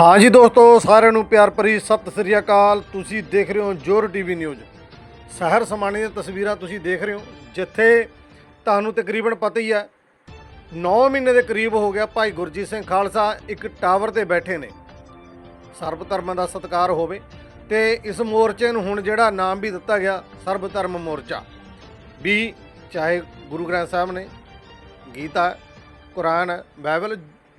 ਹਾਂਜੀ ਦੋਸਤੋ ਸਾਰਿਆਂ ਨੂੰ ਪਿਆਰ ਭਰੀ ਸਤਿ ਸ੍ਰੀ ਅਕਾਲ। ਤੁਸੀਂ ਦੇਖ ਰਹੇ ਹੋ ਜੋਰ ਟੀਵੀ ਨਿਊਜ਼। ਸ਼ਹਿਰ ਸਮਾਣੇ ਦੀਆਂ ਤਸਵੀਰਾਂ ਤੁਸੀਂ ਦੇਖ ਰਹੇ ਹੋ ਜਿੱਥੇ ਤੁਹਾਨੂੰ ਤਕਰੀਬਨ ਪਤਾ ਹੀ ਹੈ 9 ਮਹੀਨੇ ਦੇ ਕਰੀਬ ਹੋ ਗਿਆ ਭਾਈ ਗੁਰਜੀਤ ਸਿੰਘ ਖਾਲਸਾ ਇੱਕ ਟਾਵਰ ਤੇ ਬੈਠੇ ਨੇ। ਸਰਬ ਧਰਮਾਂ ਦਾ ਸਤਿਕਾਰ ਹੋਵੇ ਤੇ ਇਸ ਮੋਰਚੇ ਨੂੰ ਹੁਣ ਜਿਹੜਾ ਨਾਮ ਵੀ ਦਿੱਤਾ ਗਿਆ ਸਰਬ ਧਰਮ ਮੋਰਚਾ। ਵੀ ਚਾਹੇ ਗੁਰੂ ਗ੍ਰੰਥ ਸਾਹਿਬ ਨੇ ਗੀਤਾ ਕੁਰਾਨ ਹੈ, ਬਾਈਬਲ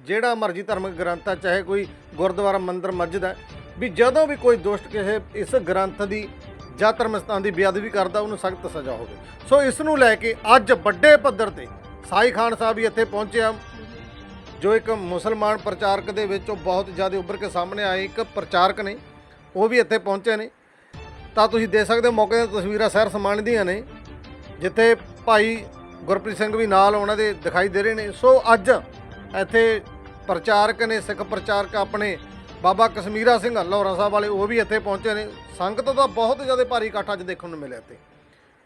ਜਿਹੜਾ ਮਰਜ਼ੀ ਧਾਰਮਿਕ ਗ੍ਰੰਥ ਹੈ ਚਾਹੇ ਕੋਈ ਗੁਰਦੁਆਰਾ ਮੰਦਿਰ, ਮਸਜਿਦ ਹੈ ਵੀ ਜਦੋਂ ਵੀ ਕੋਈ ਦੁਸ਼ਟ ਕਿਸੇ ਇਸ ਗ੍ਰੰਥ ਦੀ ਜਾਂ ਧਰਮ ਸਥਾਨ ਦੀ ਬੇਅਦਬੀ ਕਰਦਾ, ਉਹਨੂੰ ਸਖਤ ਸਜ਼ਾ ਹੋਵੇ। ਸੋ ਇਸ ਨੂੰ ਲੈ ਕੇ ਅੱਜ ਵੱਡੇ ਪੱਧਰ ਤੇ ਸਾਈ ਖਾਨ ਸਾਹਿਬ ਵੀ ਇੱਥੇ ਪਹੁੰਚਿਆ ਜੋ ਇੱਕ ਮੁਸਲਮਾਨ ਪ੍ਰਚਾਰਕ ਦੇ ਵਿੱਚ ਉਹ ਬਹੁਤ ਜ਼ਿਆਦਾ ਉੱਭਰ ਕੇ ਸਾਹਮਣੇ ਆਏ, ਇੱਕ ਪ੍ਰਚਾਰਕ ਨੇ, ਉਹ ਵੀ ਇੱਥੇ ਪਹੁੰਚੇ ਨੇ। ਤਾਂ ਤੁਸੀਂ ਦੇਖ ਸਕਦੇ ਹੋ ਮੌਕੇ ਦੀਆਂ ਤਸਵੀਰਾਂ ਸ਼ਹਿਰ ਸਮਾਨ ਦੀਆਂ ਨੇ, ਜਿੱਥੇ ਭਾਈ ਗੁਰਪ੍ਰੀਤ ਸਿੰਘ ਵੀ ਨਾਲ ਉਹਨਾਂ ਦੇ ਦਿਖਾਈ ਦੇ ਰਹੇ ਨੇ। ਸੋ ਅੱਜ ਇੱਥੇ ਪ੍ਰਚਾਰਕ ਨੇ, ਸਿੱਖ ਪ੍ਰਚਾਰਕ ਆਪਣੇ ਬਾਬਾ ਕਸ਼ਮੀਰਾ ਸਿੰਘ ਲਾਹੌਰਾ ਸਾਹਿਬ ਵਾਲੇ, ਉਹ ਵੀ ਇੱਥੇ ਪਹੁੰਚੇ ਨੇ। ਸੰਗਤ ਦਾ ਬਹੁਤ ਜ਼ਿਆਦਾ ਭਾਰੀ ਇਕੱਠ ਅੱਜ ਦੇਖਣ ਨੂੰ ਮਿਲਿਆ ਇੱਥੇ।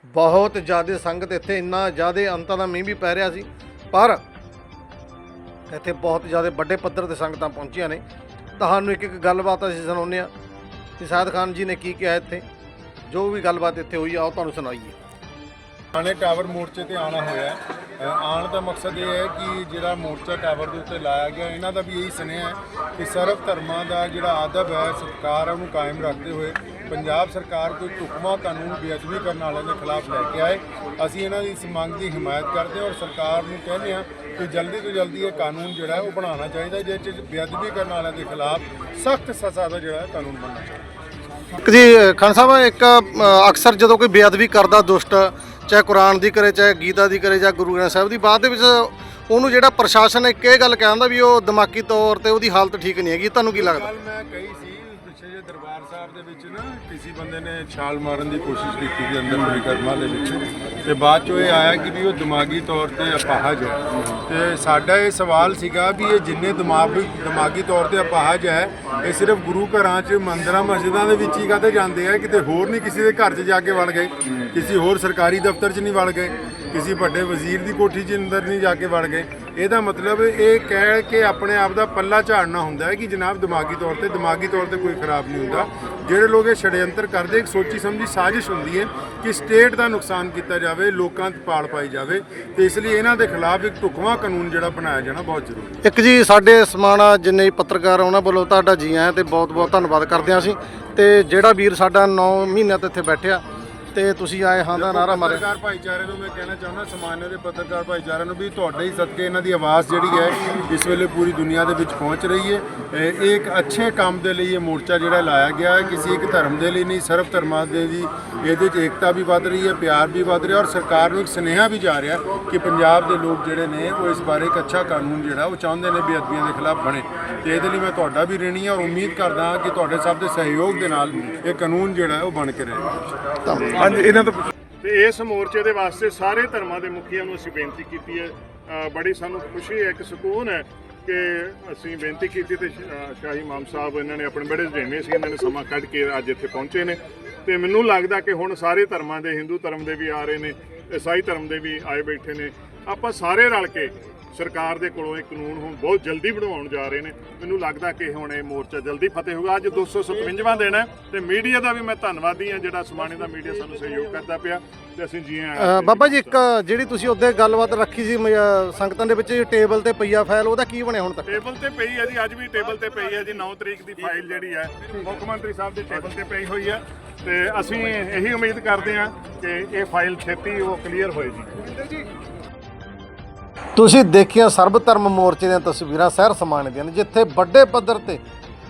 ਬਹੁਤ ਜ਼ਿਆਦਾ ਸੰਗਤ ਇੱਥੇ, ਇੰਨਾ ਜ਼ਿਆਦਾ ਅੰਤਾਂ ਦਾ ਮੀਂਹ ਵੀ ਪੈ ਰਿਹਾ ਸੀ। ਪਰ ਇੱਥੇ ਬਹੁਤ ਜ਼ਿਆਦਾ ਵੱਡੇ ਪੱਧਰ ਤੇ ਸੰਗਤਾਂ ਪਹੁੰਚੀਆਂ ਨੇ। ਤੁਹਾਨੂੰ ਇੱਕ ਇੱਕ ਗੱਲਬਾਤ ਅਸੀਂ ਸੁਣਾਉਂਦੇ ਆ ਕਿ ਸਾਦ ਖਾਨ ਜੀ ਨੇ ਕੀ ਕਿਹਾ ਇੱਥੇ? ਜੋ ਵੀ ਗੱਲਬਾਤ ਇੱਥੇ ਹੋਈ ਆ ਉਹ ਤੁਹਾਨੂੰ ਸੁਣਾਈਏ। ਥਾਣੇ ਟਾਵਰ ਮੋਰਚੇ ਤੇ ਆਣਾ ਹੋਇਆ ਆਉਣ ਦਾ ਮਕਸਦ ਇਹ ਹੈ ਕਿ ਜਿਹੜਾ ਮੋਰਚਾ ਟਾਵਰ ਦੇ ਉੱਤੇ ਲਾਇਆ ਗਿਆ, ਇਹਨਾਂ ਦਾ ਵੀ ਇਹੀ ਸੁਨੇਹਾ ਹੈ ਕਿ ਸਰਵ ਧਰਮਾਂ ਦਾ ਜਿਹੜਾ ਆਦਬ ਹੈ, ਸਤਿਕਾਰ ਹੈ, ਉਹਨੂੰ ਕਾਇਮ ਰੱਖਦੇ ਹੋਏ ਪੰਜਾਬ ਸਰਕਾਰ ਕੋਈ ਢੁਕਵਾਂ ਕਾਨੂੰਨ ਬੇਅਦਬੀ ਕਰਨ ਵਾਲਿਆਂ ਦੇ ਖਿਲਾਫ ਲੈ ਕੇ ਆਏ। ਅਸੀਂ ਇਹਨਾਂ ਦੀ ਇਸ ਮੰਗ ਦੀ ਹਮਾਇਤ ਕਰਦੇ ਹਾਂ ਔਰ ਸਰਕਾਰ ਨੂੰ ਕਹਿੰਦੇ ਹਾਂ ਕਿ ਜਲਦੀ ਤੋਂ ਜਲਦੀ ਇਹ ਕਾਨੂੰਨ ਜਿਹੜਾ ਉਹ ਬਣਾਉਣਾ ਚਾਹੀਦਾ ਜਿਸ 'ਚ ਬੇਅਦਬੀ ਕਰਨ ਵਾਲਿਆਂ ਦੇ ਖਿਲਾਫ ਸਖਤ ਸਜ਼ਾ ਦਾ ਜਿਹੜਾ ਕਾਨੂੰਨ ਬਣਨਾ ਚਾਹੀਦਾ। ਜੀ ਖਾਨ ਸਾਹਿਬ, ਇੱਕ ਅਕਸਰ ਜਦੋਂ ਕੋਈ ਬੇਅਦਬੀ ਕਰਦਾ, ਦੁਸ਼ਟ ਚਾਹੇ ਕੁਰਾਨ ਦੀ ਕਰੇ, ਚਾਹੇ ਗੀਤਾ ਦੀ ਕਰੇ ਜਾਂ ਗੁਰੂ ਗ੍ਰੰਥ ਸਾਹਿਬ ਦੀ, ਬਾਅਦ ਦੇ ਵਿੱਚ ਉਹਨੂੰ ਜਿਹੜਾ ਪ੍ਰਸ਼ਾਸਨ ਇੱਕ ਇਹ ਗੱਲ ਕਹਿੰਦਾ ਵੀ ਉਹ ਦਿਮਾਗੀ ਤੌਰ ਤੇ ਉਹਦੀ ਹਾਲਤ ਠੀਕ ਨਹੀਂ ਹੈਗੀ। ਤੁਹਾਨੂੰ ਕੀ ਲੱਗਦਾ? ਕੱਲ ਮੈਂ ਕਹੀ ਦਰਬਾਰ ਸਾਹਿਬ ਦੇ ਵਿੱਚ ਨਾ ਕਿਸੇ ਬੰਦੇ ਨੇ ਛਾਲ ਮਾਰਨ ਦੀ ਕੋਸ਼ਿਸ਼ ਕੀਤੀ ਸੀ ਅੰਦਰ ਪਰਿਕਰਮਾ ਦੇ ਵਿੱਚ। ਤੇ ਬਾਅਦ ਚੋਂ ਇਹ ਆਇਆ ਕਿ ਵੀ ਉਹ ਦਿਮਾਗੀ ਤੌਰ ਤੇ ਅਪਾਹਜ ਹੈ। ਤੇ ਸਾਡਾ ਇਹ ਸਵਾਲ ਸੀਗਾ ਵੀ ਇਹ ਜਿੰਨੇ ਦਿਮਾਗ ਦਿਮਾਗੀ ਤੌਰ ਤੇ ਅਪਾਹਜ ਹੈ, ਇਹ ਸਿਰਫ ਗੁਰੂ ਘਰਾਂ 'ਚ ਮੰਦਰਾਂ, ਮਸਜਿਦਾਂ ਦੇ ਵਿੱਚ ਹੀ ਕਾਹਤੇ ਜਾਂਦੇ ਆ? ਕਿਤੇ ਹੋਰ ਨਹੀਂ ਕਿਸੇ ਦੇ ਘਰ 'ਚ ਜਾ ਕੇ ਵੜ ਗਏ? ਕਿਸੇ ਹੋਰ ਸਰਕਾਰੀ ਦਫ਼ਤਰ 'ਚ ਨਹੀਂ ਵੜ ਗਏ? ਕਿਸੇ ਵੱਡੇ ਵਜ਼ੀਰ ਦੀ ਕੋਠੀ 'ਚ ਅੰਦਰ ਨਹੀਂ ਜਾ ਕੇ ਵੜ ਗਏ। ਇਹਦਾ ਮਤਲਬ ਇਹ ਕਹਿ ਕੇ ਆਪਣੇ ਆਪ ਦਾ ਪੱਲਾ ਝਾੜਨਾ ਹੁੰਦਾ ਹੈ ਕਿ ਜਨਾਬ ਦਿਮਾਗੀ ਤੌਰ ਤੇ, ਦਿਮਾਗੀ ਤੌਰ ਤੇ ਕੋਈ ਖਰਾਬ ਨਹੀਂ ਹੁੰਦਾ। ਜਿਹੜੇ ਲੋਕ ਇਹ ਛੜਯੰਤਰ ਕਰਦੇ, ਇੱਕ ਸੋਚੀ ਸਮਝੀ ਸਾਜ਼ਿਸ਼ ਹੁੰਦੀ ਹੈ ਕਿ ਸਟੇਟ ਦਾ ਨੁਕਸਾਨ ਕੀਤਾ ਜਾਵੇ, ਲੋਕਾਂ ਤੇ ਪਾਲ ਪਾਈ ਜਾਵੇ। ਤੇ ਇਸ ਲਈ ਇਹਨਾਂ ਦੇ ਖਿਲਾਫ ਇੱਕ ਢੁਕਵਾਂ ਕਾਨੂੰਨ ਜਿਹੜਾ ਬਣਾਇਆ ਜਾਣਾ ਬਹੁਤ ਜ਼ਰੂਰੀ ਹੈ। ਇੱਕ ਜੀ, ਸਾਡੇ ਸਮਾਣਾ ਜਿੰਨੇ ਪੱਤਰਕਾਰ ਉਹਨਾਂ ਵੱਲੋਂ ਤੁਹਾਡਾ ਜੀ ਆਇਆਂ ਤੇ ਬਹੁਤ ਬਹੁਤ ਧੰਨਵਾਦ ਕਰਦੇ ਹਾਂ ਅਸੀਂ। ਤੇ ਜਿਹੜਾ ਵੀਰ ਸਾਡਾ 9 ਮਹੀਨਿਆਂ ਤੋਂ ਇੱਥੇ ਬੈਠਿਆ ਤੇ ਤੁਸੀਂ ਆਏ ਹਾਂ ਦਾ ਨਾਰਾ ਮਾਰਿਆ ਪੱਤਰਕਾਰ ਭਾਈਚਾਰੇ ਨੂੰ ਮੈਂ ਕਹਿਣਾ ਚਾਹੁੰਦਾ ਸਮਾਨਯ ਦੇ ਪੱਤਰਕਾਰ ਭਾਈਚਾਰੇ ਨੂੰ ਵੀ ਤੁਹਾਡੇ ਹੀ ਸਦਕੇ ਇਹਨਾਂ ਦੀ ਆਵਾਜ਼ ਜਿਹੜੀ ਹੈ ਇਸ ਵੇਲੇ ਪੂਰੀ ਦੁਨੀਆ ਦੇ ਵਿੱਚ ਪਹੁੰਚ ਰਹੀ ਹੈ। ਇਹ ਇੱਕ ਅੱਛੇ ਕੰਮ ਦੇ ਲਈ ਇਹ ਮੋਰਚਾ ਜਿਹੜਾ ਲਾਇਆ ਗਿਆ ਹੈ ਕਿਸੇ ਇੱਕ ਧਰਮ ਦੇ ਲਈ ਨਹੀਂ ਸਰਬ ਧਰਮਾਂ ਦੇ ਦੀ ਇਹਦੇ 'ਚ ਏਕਤਾ ਵੀ ਵੱਧ ਰਹੀ ਹੈ ਪਿਆਰ ਵੀ ਵੱਧ ਰਿਹਾ ਔਰ ਸਰਕਾਰ ਨੂੰ ਇੱਕ ਸੁਨੇਹਾ ਵੀ ਜਾ ਰਿਹਾ ਕਿ ਪੰਜਾਬ ਦੇ ਲੋਕ ਜਿਹੜੇ ਨੇ ਉਹ ਇਸ ਬਾਰੇ ਇੱਕ ਅੱਛਾ ਕਾਨੂੰਨ ਜਿਹੜਾ ਉਹ ਚਾਹੁੰਦੇ ਨੇ ਬੇਅਦਬੀਆਂ ਦੇ ਖਿਲਾਫ ਬਣੇ। ਤੇ ਇਹਦੇ ਲਈ ਮੈਂ ਤੁਹਾਡਾ ਵੀ ਰਣੀ ਹਾਂ ਔਰ ਉਮੀਦ ਕਰਦਾ ਹਾਂ ਕਿ ਤੁਹਾਡੇ ਸਭ ਦੇ ਸਹਿਯੋਗ ਦੇ ਨਾਲ ਇਹ ਕਾਨੂੰਨ ਜਿਹੜਾ ਉਹ ਬਣ ਕੇ ਰਹੇਗਾ ਹਾਂਜੀ ਇਹਨਾਂ ਤੋਂ ਤੇ ਇਸ ਮੋਰਚੇ ਦੇ ਵਾਸਤੇ ਸਾਰੇ ਧਰਮਾਂ ਦੇ ਮੁਖੀਆਂ ਨੂੰ ਅਸੀਂ ਬੇਨਤੀ ਕੀਤੀ ਹੈ। ਬੜੀ ਸਾਨੂੰ ਖੁਸ਼ੀ ਹੈ ਇੱਕ ਸਕੂਨ ਹੈ ਕਿ ਅਸੀਂ ਬੇਨਤੀ ਕੀਤੀ ਤੇ ਸ਼ਾਹੀ ਇਮਾਮ ਸਾਹਿਬ ਇਹਨਾਂ ਨੇ ਆਪਣੇ ਬੜੇ ਦੇਣੇ ਸੀ ਇਹਨਾਂ ਨੇ ਸਮਾਂ ਕੱਢ ਕੇ ਅੱਜ ਇੱਥੇ ਪਹੁੰਚੇ ਨੇ। ਤੇ ਮੈਨੂੰ ਲੱਗਦਾ ਕਿ ਹੁਣ ਸਾਰੇ ਧਰਮਾਂ ਦੇ ਹਿੰਦੂ ਧਰਮ ਦੇ ਵੀ ਆ ਰਹੇ ਨੇ ਈਸਾਈ ਧਰਮ ਦੇ ਵੀ ਆਏ ਬੈਠੇ ਨੇ। ਆਪਾਂ ਸਾਰੇ ਰਲ ਕੇ ਸਰਕਾਰ ਦੇ ਕੋਲੋਂ ਇਹ ਕਾਨੂੰਨ ਹੁਣ ਬਹੁਤ ਜਲਦੀ ਬਣਾਉਣ ਜਾ ਰਹੇ ਨੇ। ਮੈਨੂੰ ਲੱਗਦਾ ਕਿ ਹੁਣ ਇਹ ਮੋਰਚਾ ਜਲਦੀ ਫਤਿਹ ਹੋਊਗਾ। ਅੱਜ 257ਵਾਂ ਦਿਨ ਹੈ ਤੇ ਮੀਡੀਆ ਦਾ ਵੀ ਮੈਂ ਧੰਨਵਾਦੀ ਹਾਂ ਜਿਹੜਾ ਸਮਾਣੇ ਦਾ ਮੀਡੀਆ ਸਾਨੂੰ ਸਹਿਯੋਗ ਕਰਦਾ ਪਿਆ ਤੇ ਅਸੀਂ ਜੀ ਆਇਆਂ ਬਾਬਾ ਜੀ ਇੱਕ ਜਿਹੜੀ ਤੁਸੀਂ ਉਹਦੇ ਗੱਲਬਾਤ ਰੱਖੀ ਸੀ ਸੰਗਤਾਂ ਦੇ ਵਿੱਚ ਟੇਬਲ ਤੇ ਪਈਆ ਫਾਈਲ ਉਹਦਾ ਕੀ ਬਣਿਆ ਹੁਣ ਤੱਕ? ਟੇਬਲ ਤੇ ਪਈ ਹੈ ਜੀ ਅੱਜ ਵੀ ਟੇਬਲ ਤੇ ਪਈ ਹੈ ਜੀ 9 ਤਰੀਕ ਦੀ ਫਾਈਲ ਜਿਹੜੀ ਹੈ ਮੁੱਖ ਮੰਤਰੀ ਸਾਹਿਬ ਦੇ ਟੇਬਲ ਤੇ ਪਈ ਹੋਈ ਹੈ ਤੇ ਅਸੀਂ ਇਹੀ ਉਮੀਦ ਕਰਦੇ ਹਾਂ ਕਿ ਇਹ ਫਾਈਲ ਛੇਤੀ ਉਹ ਕਲੀਅਰ ਹੋਏ ਜੀ ਤੁਸੀਂ ਦੇਖੀਆਂ ਸਰਬ ਧਰਮ ਮੋਰਚੇ ਦੀਆਂ ਤਸਵੀਰਾਂ ਸ਼ਹਿਰ ਸਮਾਣੇ ਦੀਆਂ ਨੇ, ਜਿੱਥੇ ਵੱਡੇ ਪੱਧਰ ਤੇ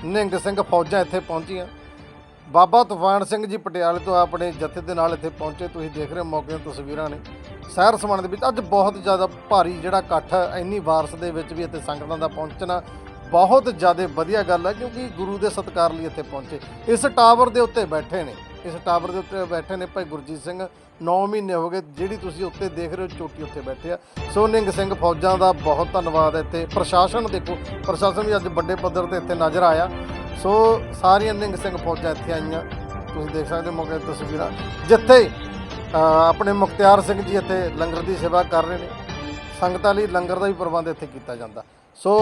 ਨਿਹੰਗ ਸਿੰਘ ਫੌਜਾਂ ਇੱਥੇ ਪਹੁੰਚੀਆਂ। ਬਾਬਾ ਤੂਫਾਨ ਸਿੰਘ ਜੀ ਪਟਿਆਲੇ ਤੋਂ ਆਪਣੇ ਜਥੇ ਦੇ ਨਾਲ ਇੱਥੇ ਪਹੁੰਚੇ, ਤੁਸੀਂ ਦੇਖ ਰਹੇ ਹੋ ਮੌਕੇ ਦੀਆਂ ਤਸਵੀਰਾਂ ਨੇ। ਸ਼ਹਿਰ ਸਮਾਣੇ ਦੇ ਵਿੱਚ ਅੱਜ ਬਹੁਤ ਜ਼ਿਆਦਾ ਭਾਰੀ ਜਿਹੜਾ ਇਕੱਠ ਇੰਨੀ ਵਾਰਸ ਦੇ ਵਿੱਚ ਵੀ ਇੱਥੇ ਸੰਗਤਾਂ ਦਾ ਪਹੁੰਚਣਾ ਬਹੁਤ ਜ਼ਿਆਦਾ ਵਧੀਆ ਗੱਲ ਹੈ, ਕਿਉਂਕਿ ਗੁਰੂ ਦੇ ਸਤਿਕਾਰ ਲਈ ਇੱਥੇ ਪਹੁੰਚੇ। ਇਸ ਟਾਵਰ ਦੇ ਉੱਤੇ ਬੈਠੇ ਨੇ। ਇਸ ਟਾਵਰ ਦੇ ਉੱਤੇ ਬੈਠੇ ਨੇ ਭਾਈ ਗੁਰਜੀਤ ਸਿੰਘ। 9 ਮਹੀਨੇ ਹੋ ਗਏ ਜਿਹੜੀ ਤੁਸੀਂ ਉੱਤੇ ਦੇਖ ਰਹੇ ਹੋ ਚੋਟੀ ਉੱਤੇ ਬੈਠੇ ਆ। ਸੋ ਨਿੰਗ ਸਿੰਘ, ਫੌਜਾਂ ਦਾ ਬਹੁਤ ਧੰਨਵਾਦ ਹੈ ਇੱਥੇ। ਪ੍ਰਸ਼ਾਸਨ ਦੇਖੋ, ਪ੍ਰਸ਼ਾਸਨ ਵੀ ਅੱਜ ਵੱਡੇ ਪੱਧਰ ਤੇ ਇੱਥੇ ਨਜ਼ਰ ਆਇਆ। ਸੋ ਸਾਰੀਆਂ ਨਿੰਗ ਸਿੰਘ ਫੌਜਾਂ ਇੱਥੇ ਆਈਆਂ। ਤੁਸੀਂ ਦੇਖ ਸਕਦੇ ਹੋ ਮੌਕੇ ਤਸਵੀਰਾਂ। ਜਿੱਥੇ ਆਪਣੇ ਮੁਖਤਿਆਰ ਸਿੰਘ ਜੀ ਇੱਥੇ ਲੰਗਰ ਦੀ ਸੇਵਾ ਕਰ ਰਹੇ ਨੇ। ਸੰਗਤਾਂ ਲਈ ਲੰਗਰ ਦਾ ਵੀ ਪ੍ਰਬੰਧ ਇੱਥੇ ਕੀਤਾ ਜਾਂਦਾ। ਸੋ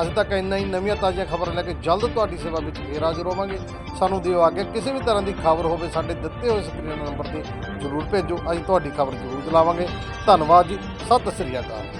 ਅੱਜ ਤੱਕ ਇੰਨਾ ਹੀ ਨਵੀਆਂ ਤਾਜ਼ੀਆਂ ਖਬਰਾਂ ਲੈ ਕੇ ਜਲਦ ਤੁਹਾਡੀ ਸੇਵਾ ਵਿੱਚ ਫੇਰ ਹਾਜ਼ਰ ਹੋਵਾਂਗੇ। ਸਾਨੂੰ ਦਿਓ ਆਗੇ ਕਿਸੇ ਵੀ ਤਰ੍ਹਾਂ ਦੀ ਖਬਰ ਹੋਵੇ ਸਾਡੇ ਦਿੱਤੇ ਹੋਏ ਸਕਰੀਨ ਨੰਬਰ ਤੇ ਜ਼ਰੂਰ ਭੇਜੋ, ਅਸੀਂ ਤੁਹਾਡੀ ਖਬਰ ਜ਼ਰੂਰ ਚਲਾਵਾਂਗੇ। ਧੰਨਵਾਦ ਜੀ, ਸਤਿ ਸ੍ਰੀ ਅਕਾਲ।